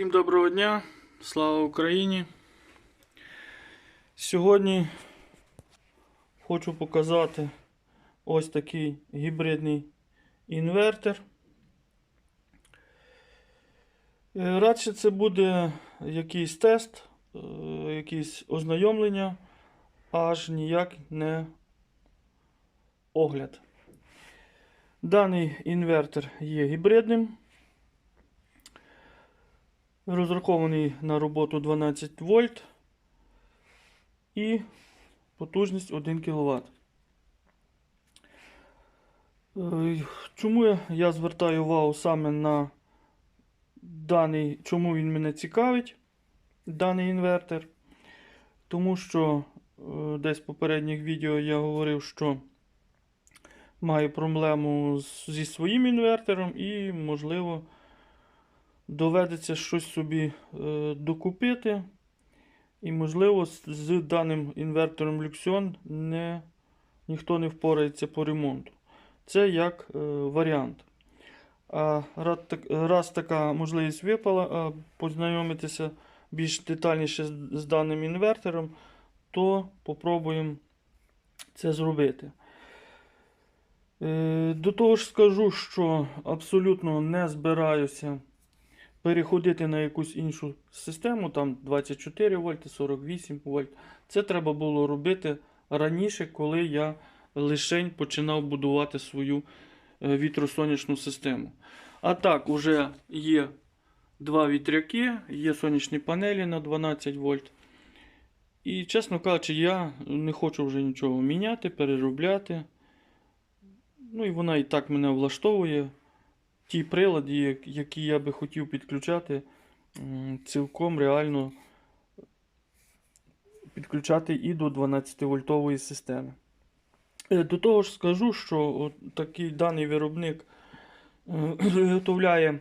Всім доброго дня, слава Україні. Сьогодні хочу показати ось такий гібридний інвертор. Е, Радше це буде якийсь тест, е, якесь ознайомлення, аж ніяк не огляд. Даний інвертор є гібридним. Розрахований на роботу 12 вольт і потужність 1 кВт. Е, Чому я- звертаю увагу саме на даний, чому він мене цікавить, даний інвертор? Тому що е, десь в попередніх відео я говорив, що маю проблему зі своїм інвертором і, можливо, доведеться щось собі е, докупити. І, можливо, з, з даним інвертором Luxion не, ніхто не впорається по ремонту. Це як е, варіант. А раз, так, раз така можливість випала, познайомитися більш детальніше з, з даним інвертором, то попробуємо це зробити. Е, До того ж скажу, що абсолютно не збираюся переходити на якусь іншу систему, там 24 вольти, 48 вольт. Це треба було робити раніше, коли я лишень починав будувати свою е, вітросонячну систему. А так, уже є два вітряки, є сонячні панелі на 12 вольт. І, чесно кажучи, я не хочу вже нічого міняти, переробляти. Ну і вона і так мене влаштовує ті прилади, які я би хотів підключати, цілком реально підключати і до 12-вольтової системи. Е, До того ж скажу, що от такий даний виробник е, виготовляє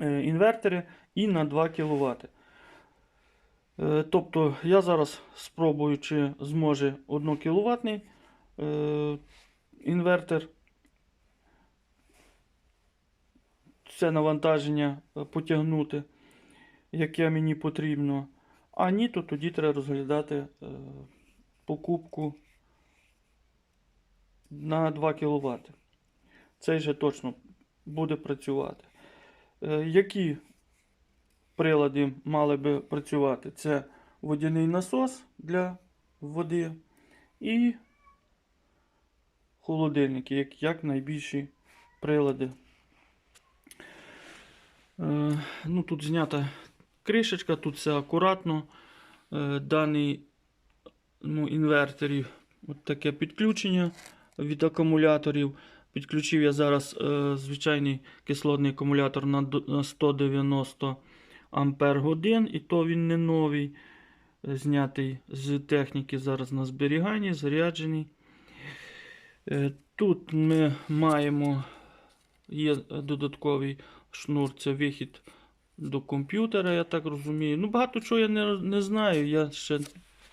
е, інвертори і на 2 кВт. Тобто я зараз спробую, чи зможе 1 кВт інвертор це навантаження е, потягнути, яке мені потрібно. А ні, то тоді треба розглядати е, покупку на 2 кВт. Цей же точно буде працювати. Е, які прилади мали би працювати? Це водяний насос для води і холодильники, як, як найбільші прилади. Е, ну, тут знята кришечка, тут все акуратно. Е, даний ну, інверторі от таке підключення від акумуляторів. Підключив я зараз е, звичайний кислотний акумулятор на, 190 ампер годин, і то він не новий, знятий з техніки зараз на зберіганні, заряджений. Тут ми маємо є додатковий шнур, це вихід до комп'ютера, я так розумію. Ну, багато чого я не, не знаю, я ще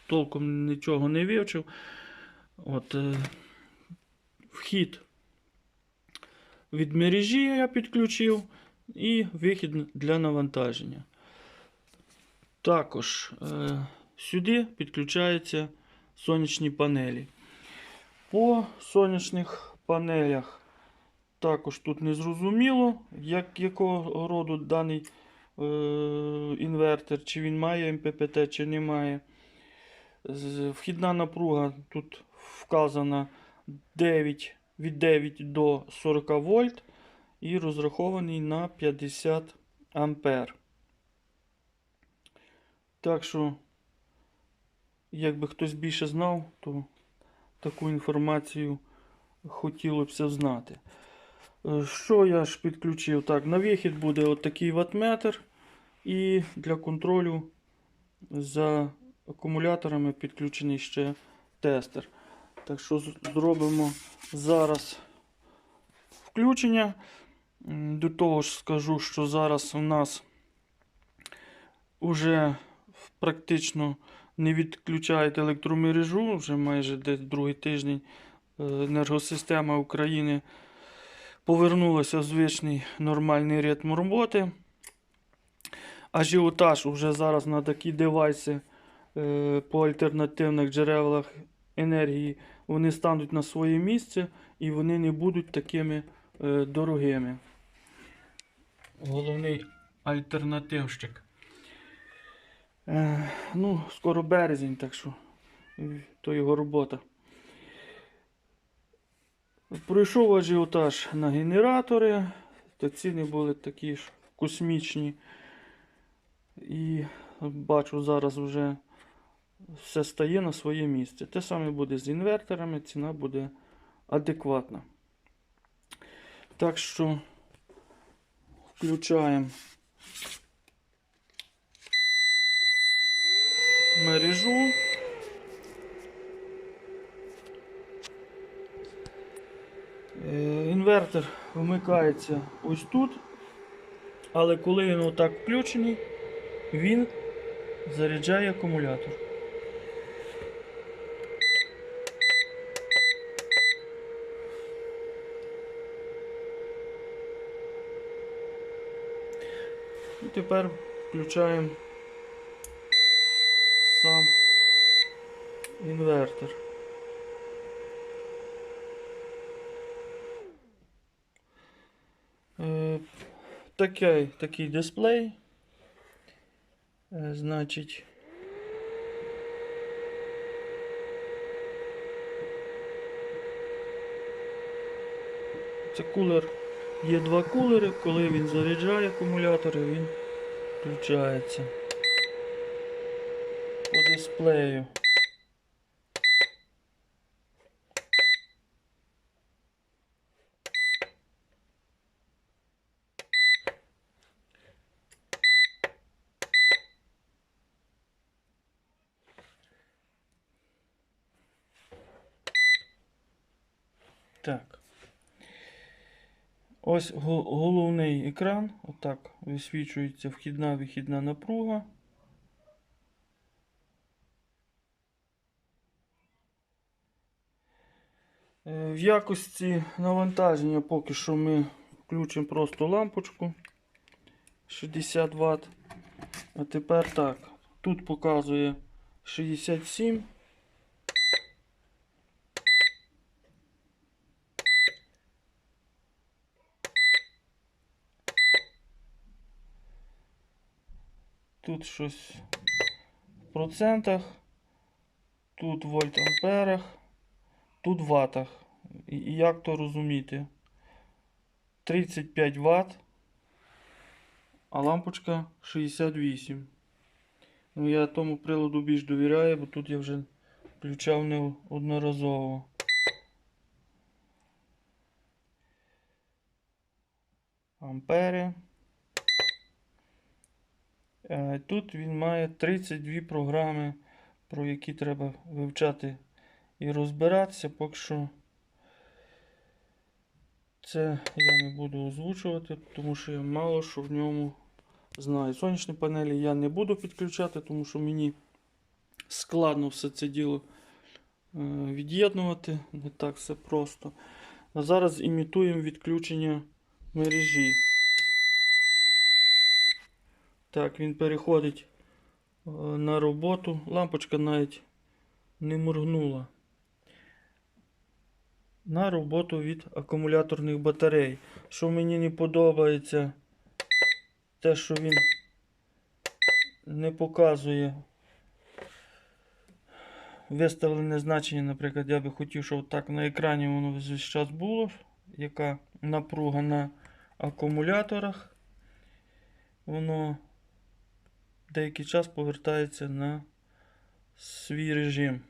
толком нічого не вивчив. От, е, вхід від мережі я підключив і вихід для навантаження. Також е, сюди підключаються сонячні панелі. По сонячних панелях також тут не зрозуміло, як, якого роду даний е, інвертор, чи він має МППТ, чи не має. Вхідна напруга тут вказана 9, від 9 до 40 вольт і розрахований на 50 ампер. Так що, якби хтось більше знав, то таку інформацію хотілося б знати. Е, Що я ж підключив? Так, на вихід буде отакий ватметр. І для контролю за акумуляторами підключений ще тестер. Так що зробимо зараз включення. До того ж скажу, що зараз у нас вже практично не відключають електромережу, вже майже десь другий тиждень е, енергосистема України повернулася в звичний нормальний ритм роботи. ажіотаж уже зараз на такі девайси е, по альтернативних джерелах енергії, вони стануть на своє місце і вони не будуть такими е, дорогими. Головний альтернативщик. Е, ну, скоро березень, так що то його робота. Пройшов ажіотаж на генератори, то ціни були такі ж космічні. І бачу, зараз вже все стає на своє місце. Те саме буде з інверторами, ціна буде адекватна. Так що включаємо мережу. Інвертор вмикається ось тут. Але коли він отак включений, він заряджає акумулятор. І тепер включаємо сам інвертор. Е, Такий, такий дисплей. Е, Значить. Це кулер. Є два кулери, коли він заряджає акумулятори, він включається по дисплею. Так. Ось головний екран. Отак висвічується вхідна вихідна напруга. Е, В якості навантаження поки що ми включимо просто лампочку 60 Вт. А тепер так. Тут показує 67. Тут щось в процентах, тут вольт амперах, тут в ватах. І як то розуміти? 35 Вт, а лампочка 68. Ну, я тому приладу більш довіряю, бо тут я вже включав неодноразово. Ампери. Е, Тут він має 32 програми, про які треба вивчати і розбиратися. Поки що це я не буду озвучувати, тому що я мало що в ньому знаю. Сонячні панелі я не буду підключати, тому що мені складно все це діло е, від'єднувати. Не так все просто. А зараз імітуємо відключення мережі. Так, він переходить е, на роботу. Лампочка навіть не моргнула. На роботу від акумуляторних батарей. Що мені не подобається, те, що він не показує виставлене значення, наприклад, я би хотів, щоб так на екрані воно весь час було, яка напруга на акумуляторах. Воно деякий час повертається на свій режим.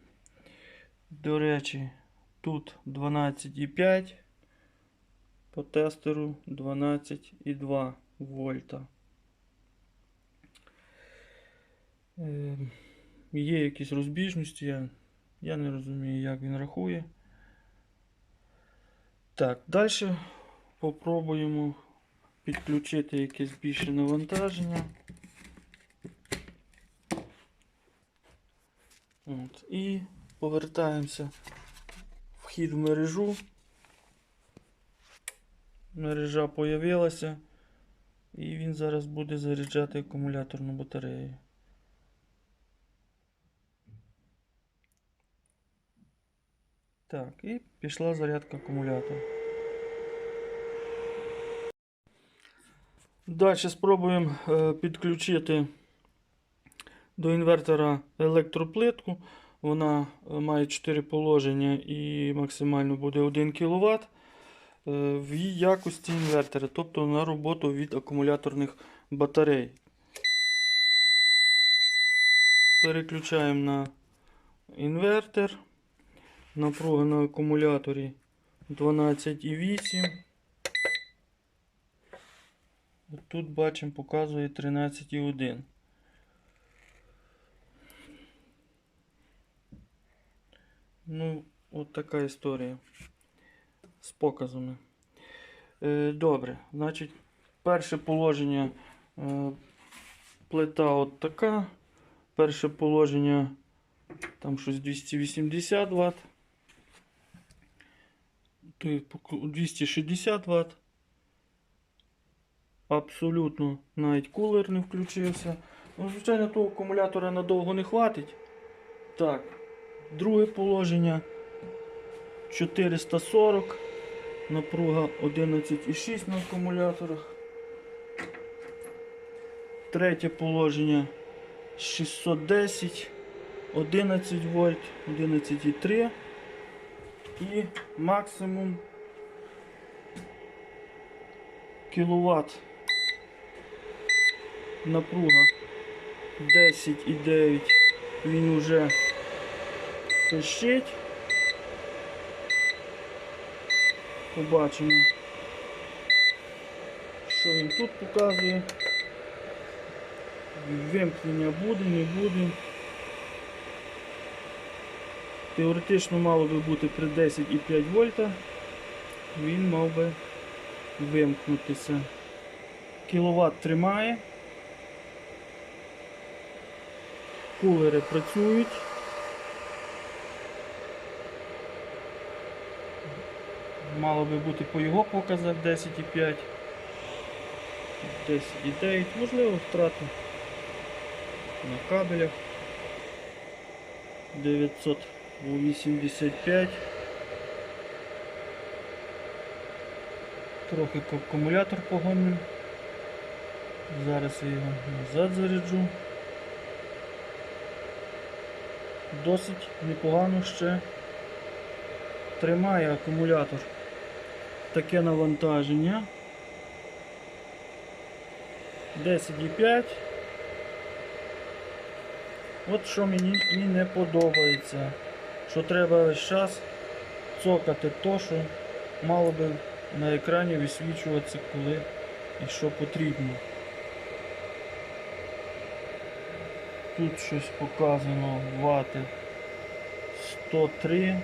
До речі, тут 12,5, по тестеру 12,2 вольта. Е, Є якісь розбіжності, я, я не розумію, як він рахує. Так, далі попробуємо підключити якесь більше навантаження. От, і повертаємося вхід в мережу. Мережа появилася. І він зараз буде заряджати акумуляторну батарею. Так, і пішла зарядка акумулятора. Далі спробуємо е, підключити до інвертора електроплитку. Вона е, має 4 положення і максимально буде 1 кВт в її якості інвертора, тобто на роботу від акумуляторних батарей. Переключаємо на інвертор. Напруга на акумуляторі 12,8. Тут бачимо, показує 13,1. Ну, от така історія з показами. Е, добре, значить, перше положення е, плита от така. Перше положення там щось 280 Вт. Тут 260 Вт. Абсолютно навіть кулер не включився. Ну, звичайно, того акумулятора надовго не хватить. Так, друге положення 440. Напруга 11,6 на акумуляторах. Третє положення 610, 11 вольт, 11,3 і максимум кіловат. Напруга 10,9. Він уже пищить. Побачимо, що він тут показує. Вимкнення буде, не буде. Теоретично мало би бути при 10,5 вольта. Він мав би вимкнутися. Кіловат тримає. Кулери працюють. Мало би бути по його показах 10,5, 10,9, можливо, втрати на кабелях 985. Трохи акумулятор погоним. Зараз я його назад заряджу. Досить непогано ще тримає акумулятор таке навантаження. 10,5. От що мені і не подобається. Що треба весь час цокати то, що мало би на екрані висвічуватися, коли і що потрібно. Тут щось показано вати 103.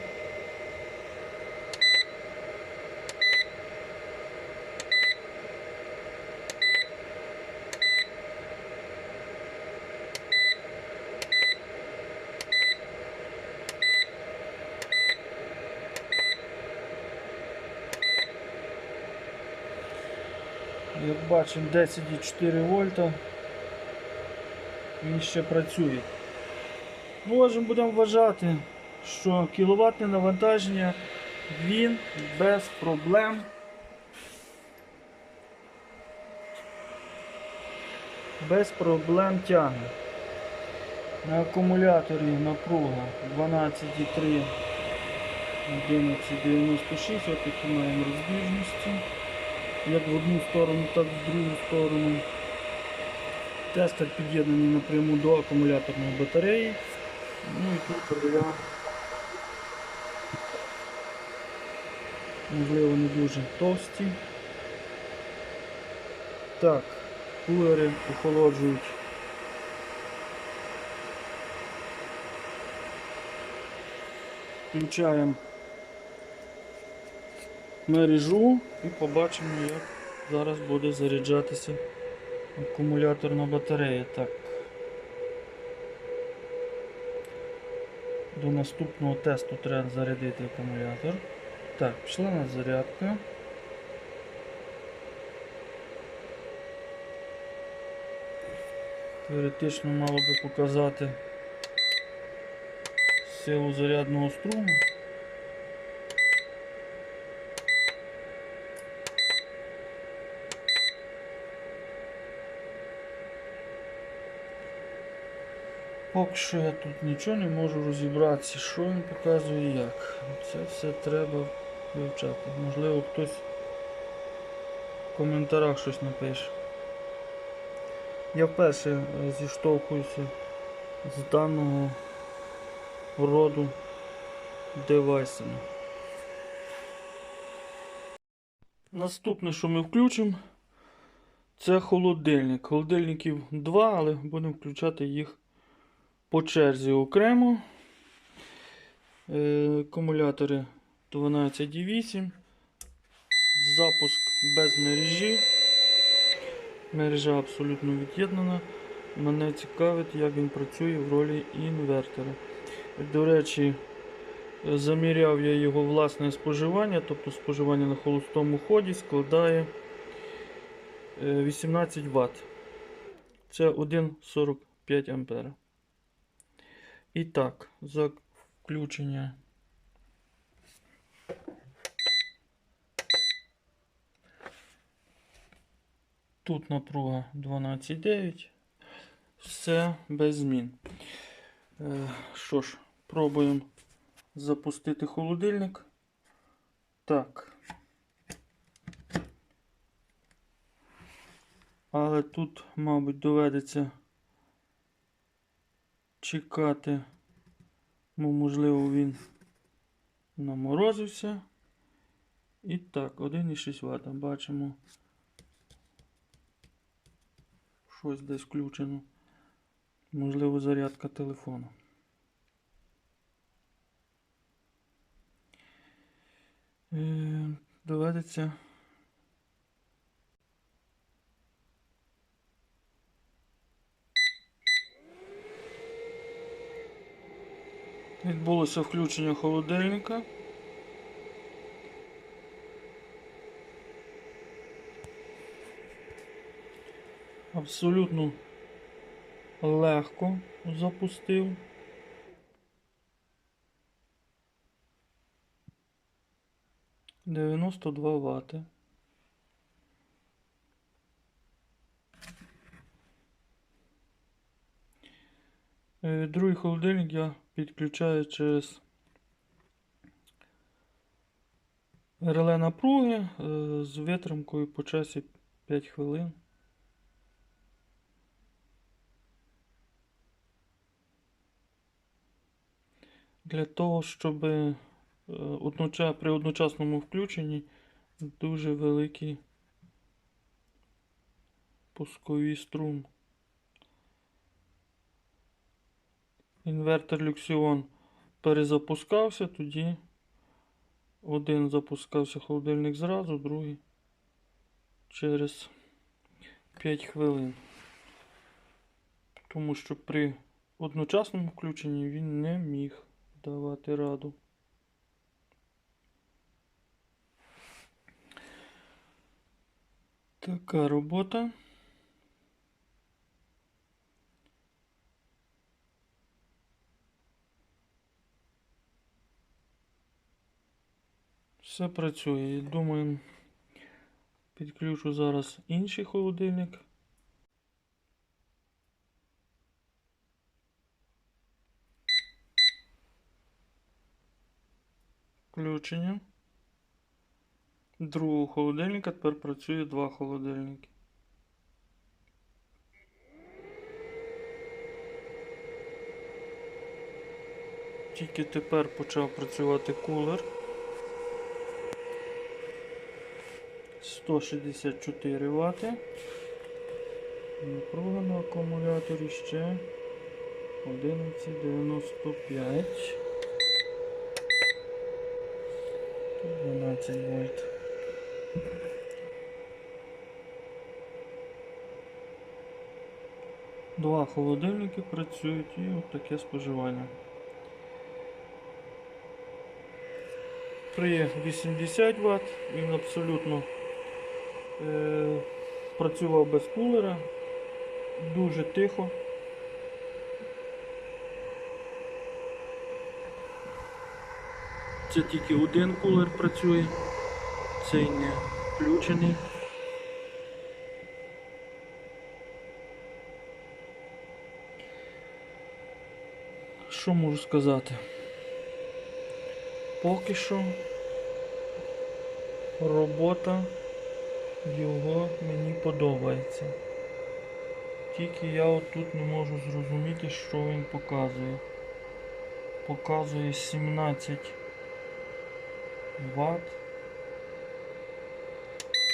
Як бачимо 10,4 вольта. Він ще працює. Можемо будемо вважати, що кіловатне навантаження він без проблем. Без проблем тягне. На акумуляторі напруга 12,3 11,96, отакі маємо розбіжності як в одну сторону, так і в другу сторону. Тестер під'єднаний напряму до акумуляторної батареї. Ну і тут рівня, можливо, не дуже товсті. Так, кулери охолоджують. Включаємо мережу і побачимо, як зараз буде заряджатися акумуляторна батарея. Так. До наступного тесту треба зарядити акумулятор. Так, пішла на зарядка. Теоретично мало би показати силу зарядного струму. Поки що я тут нічого не можу розібратися, що він показує як. Це все треба вивчати. Можливо, хтось в коментарях щось напише. Я вперше е, зіштовхуюся з даного роду девайсами. Наступне, що ми включимо, це холодильник. Холодильників два, але будемо включати їх по черзі окремо. Е, Акумулятори 12,8. Запуск без мережі. Мережа абсолютно від'єднана. Мене цікавить, як він працює в ролі інвертора. До речі, заміряв я його власне споживання, тобто споживання на холостому ході складає е, 18 Вт. Це 1,45 ампера. І так, за включення. Тут напруга 12,9. Все без змін. Е, Що ж, пробуємо запустити холодильник. Так. Але тут, мабуть, доведеться чекати, бо, можливо, він наморозився. І так, 1,6 Вт. Бачимо. Щось десь включено. Можливо, зарядка телефону. Е, доведеться. Відбулося включення холодильника. Абсолютно легко запустив. Дев'яносто два вати. Е, Другий холодильник я підключаю через реле напруги е, з витримкою по часі 5 хвилин. Для того, щоб е, при одночасному включенні дуже великий пусковий струм. Інвертор Люксіон перезапускався, тоді один запускався холодильник зразу, другий через 5 хвилин. Тому що при одночасному включенні він не міг давати раду. Така робота. Все працює. Думаю, підключу зараз інший холодильник. Включення. Другого холодильника тепер працює два холодильники. Тільки тепер почав працювати кулер. 164 Вт. Напруга на акумуляторі ще 1195. 12 вольт. Два холодильники працюють і от таке споживання. При 80 Вт він абсолютно працював без кулера Дуже тихо. Це тільки один кулер працює, цей не включений. Що можу сказати? Поки що робота його мені подобається. Тільки я отут не можу зрозуміти, що він показує. Показує 17 Вт.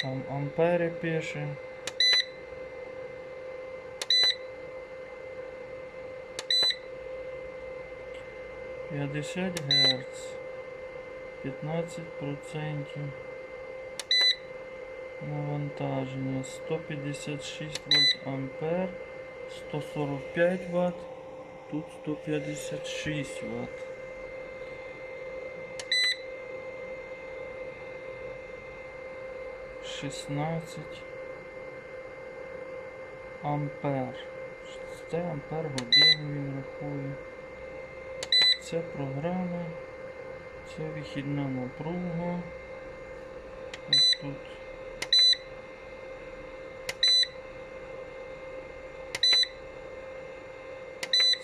Там ампери пише. П'ятдесят Гц. 15 процентів. Навантаження 156 вольт ампер, 145 Вт, тут 156 Вт. Шістнадцять ампер. Це ампер годин він рахує. Це програма. Це вихідна напруга. Ось тут.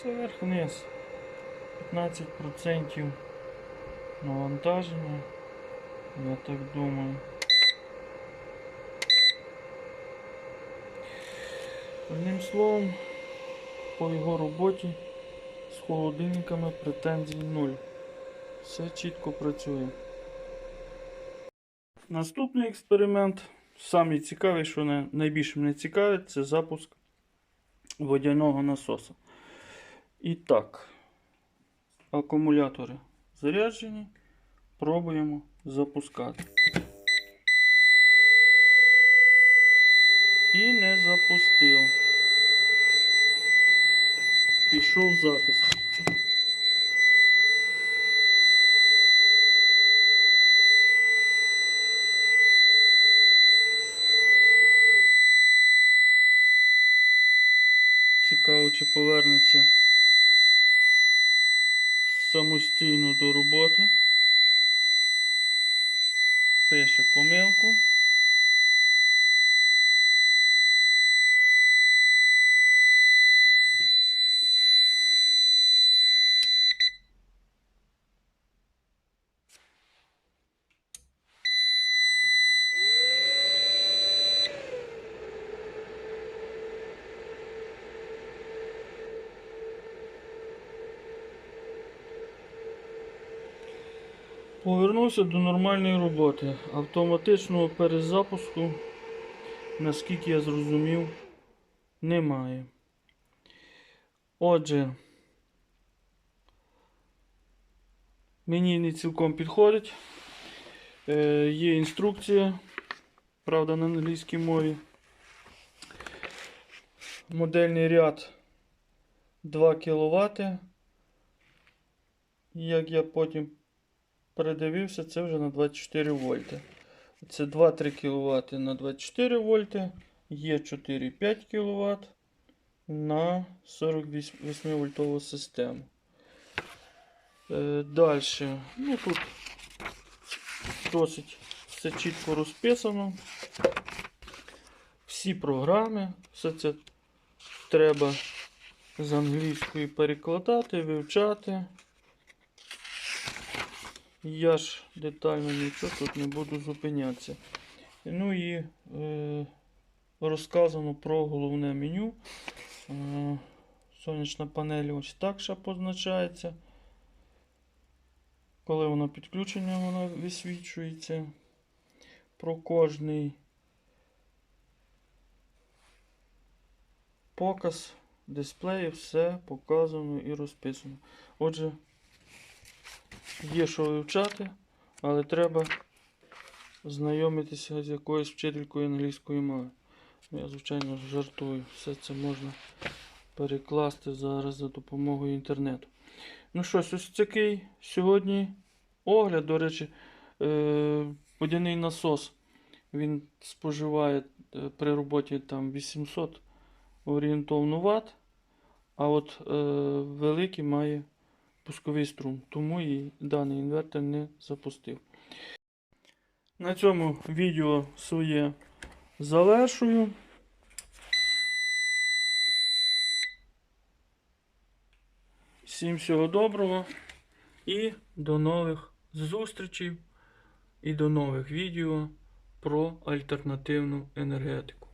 Це верх-вниз. 15% навантаження. Я так думаю. Одним словом, по його роботі з холодильниками претензій нуль. Все чітко працює. Наступний експеримент, самий цікавий, що найбільше мене цікавить, це запуск водяного насоса. І так, акумулятори заряджені. Пробуємо запускати. І не запустив. Пішов захист. Цікаво, чи повернеться самостійно до роботи. Пише помилку. Повернувся до нормальної роботи. Автоматичного перезапуску, наскільки я зрозумів, немає. Отже, мені не цілком підходить. Е, є інструкція, правда, на англійській мові. Модельний ряд 2 кВт. Як я потім передивився, це вже на 24 вольти. Це 2-3 кВт на 24 вольти, є 4-5 кВт на 48 вольтову систему. Е, Далі, ну тут досить все чітко розписано. Всі програми, все це треба з англійської перекладати, вивчати. Я ж детально нічого тут не буду зупинятися. Ну і е, розказано про головне меню. Е, сонячна панель ось так ще позначається. Коли воно підключення, вона висвічується. Про кожний показ дисплею все показано і розписано. Отже, Є що вивчати, але треба знайомитися з якоюсь вчителькою англійської мови. Ну, Я, звичайно, жартую. Все це можна перекласти зараз за допомогою інтернету. Ну що, ось такий сьогодні огляд, до речі, е, водяний насос. Він споживає е, при роботі там 800 орієнтовно Вт, а от е, великий має пусковий струм, тому і даний інвертор не запустив. На цьому відео своє завершую. Всім всього доброго і до нових зустрічей і до нових відео про альтернативну енергетику.